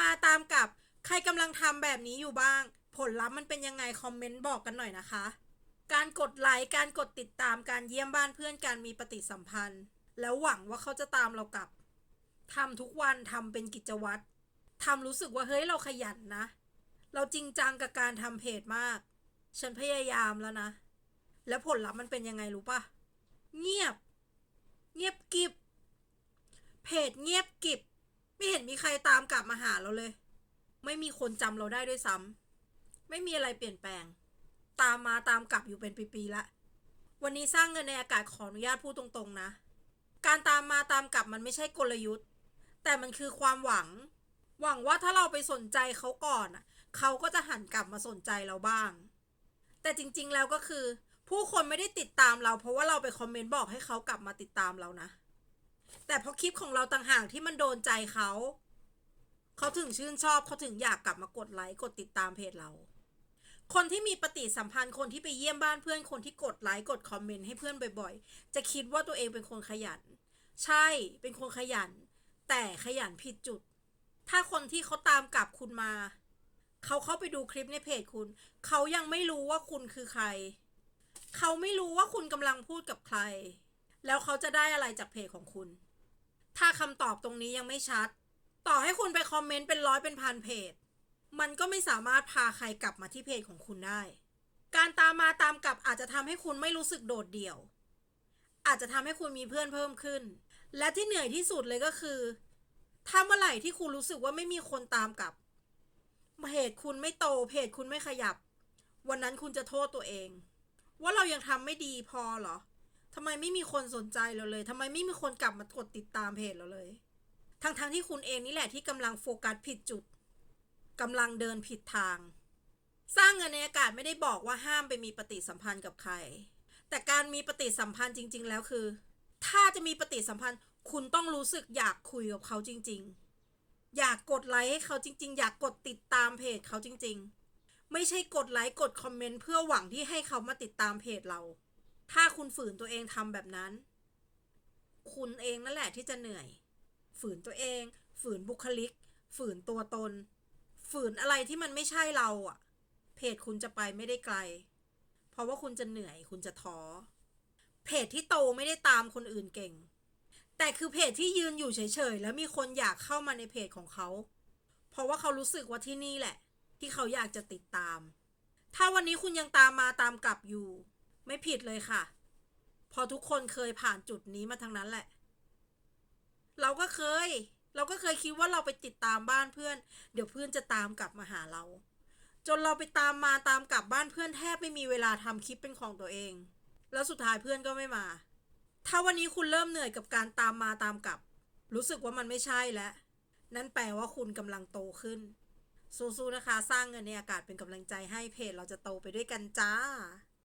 มาตามกับใครกำลังทำแบบนี้อยู่บ้าง ผลลัพธ์มันเป็นยังไงคอมเมนต์บอกกันหน่อยนะคะ การกดไลค์การกดติดตามการเยี่ยมบ้านเพื่อนการมีปฏิสัมพันธ์ แล้วหวังว่าเขาจะตามเรากลับทำทุกวันทำเป็นกิจวัตรทำรู้สึกว่าเฮ้ยเราขยันนะ เราจริงจังกับการทำเพจมาก ฉันพยายามแล้วนะ แล้วผลลัพธ์มันเป็นยังไงรู้ปะเงียบ เงียบกิบเพจเงียบกิบ ไม่เห็นมีใครตามกลับมาหาเราเลย ไม่มีคนจำเราได้ด้วยซ้ำไม่มีอะไรเปลี่ยนแปลง ตามมาตามกลับอยู่เป็นปีๆละ วันนี้สร้างเงินในอากาศขออนุญาตพูดตรงๆนะ การตามมาตามกลับมันไม่ใช่กลยุทธ์ แต่มันคือความหวัง หวังว่าถ้าเราไปสนใจเขาก่อนอะเขาก็จะหันกลับมาสนใจเราบ้าง แต่จริงๆแล้วก็คือ ผู้คนไม่ได้ติดตามเรา เพราะว่าเราไปคอมเมนต์บอกให้เขากลับมาติดตามเรานะ แต่เพราะคลิปของเราต่างหากที่มันโดนใจเขา เขาถึงชื่นชอบเขาถึงอยากกลับมากดไลค์กดติดตามเพจเรา คนที่มีปฏิสัมพันธ์คนที่ไปเยี่ยมบ้านเพื่อนคนที่กดไลค์กดคอมเมนต์ให้เพื่อนบ่อยๆ จะคิดว่าตัวเองเป็นคนขยัน ใช่เป็นคนขยัน แต่ขยันผิดจุด ถ้าคนที่เขาตามกลับคุณมา เขาเข้าไปดูคลิปในเพจคุณ เขายังไม่รู้ว่าคุณคือใคร เขาไม่รู้ว่าคุณกำลังพูดกับใคร แล้วเขาจะได้อะไรจากเพจของคุณ ถ้าคำตอบตรงนี้ยังไม่ชัด ต่อให้คุณไปคอมเมนต์เป็นร้อยเป็นพันเพจ มันก็ไม่สามารถพาใครกลับมาที่เพจของคุณได้ การตามมาตามกลับอาจจะทำให้คุณไม่รู้สึกโดดเดี่ยว อาจจะทำให้คุณมีเพื่อนเพิ่มขึ้น และที่เหนื่อยที่สุดเลยก็คือถ้าเมื่อไหร่ที่คุณรู้สึกว่าไม่มีคนตามกลับ เพจคุณไม่โต เพจคุณไม่ขยับ วันนั้นคุณจะโทษตัวเอง ว่าเรายังทำไม่ดีพอเหรอ ทำไมไม่มีคนสนใจเราเลยทำไมไม่มีคนกลับมากดติดตามเพจเราเลย ทั้งๆทที่คุณเองนี่แหละที่กำลังโฟกัสผิดจุดกำลังเดินผิดทาง สร้างเงินในอากาศไม่ได้บอกว่าห้ามไปมีปฏิสัมพันธ์กับใคร แต่การมีปฏิสัมพันธ์จริง ๆ แล้วคือ ถ้าจะมีปฏิสัมพันธ์ คุณต้องรู้สึกอยากคุยกับเขาจริง ๆ อยากกดไลค์ให้เขาจริง ๆ อยากกดติดตามเพจเขาจริง ๆ ไม่ใช่กดไลค์กดคอมเมนต์เพื่อหวังที่ให้เขามาติดตามเพจเรา ถ้าคุณฝืนตัวเองทำแบบนั้น คุณเองนั่นแหละที่จะเหนื่อย ฝืนตัวเอง ฝืนบุคลิก ฝืนตัวตน ฝืนอะไรที่มันไม่ใช่เราอะเพจคุณจะไปไม่ได้ไกล เพราะว่าคุณจะเหนื่อย คุณจะท้อ เพจที่โตไม่ได้ตามคนอื่นเก่ง แต่คือเพจที่ยืนอยู่เฉยๆ แล้วมีคนอยากเข้ามาในเพจของเขา เพราะว่าเขารู้สึกว่าที่นี่แหละ ที่เขาอยากจะติดตาม ถ้าวันนี้คุณยังตามมาตามกลับอยู่ ไม่ผิดเลยค่ะเพอทุกคนเคยผ่านจุดนี้มาทั้งนั้นแหละ เราก็เคย เราก็เคยคิดว่าเราไปติดตามบ้านเพื่อน เดี๋ยวเพื่อนจะตามกลับมาหาเรา จนเราไปตามมาตามกลับบ้านเพื่อนแทบไม่มีเวลาทำคลิปเป็นของตัวเอง แล้วสุดท้ายเพื่อนก็ไม่มา ถ้าวันนี้คุณเริ่มเหนื่อยกับการตามมาตามกลับ รู้สึกว่ามันไม่ใช่แล้วนั่นแปลว่าคุณกำลังโตขึ้นสู้ๆนะคะ สร้างเงินในอากาศเป็นกำลังใจให้เพจเราจะโตไปด้วยกันจ้า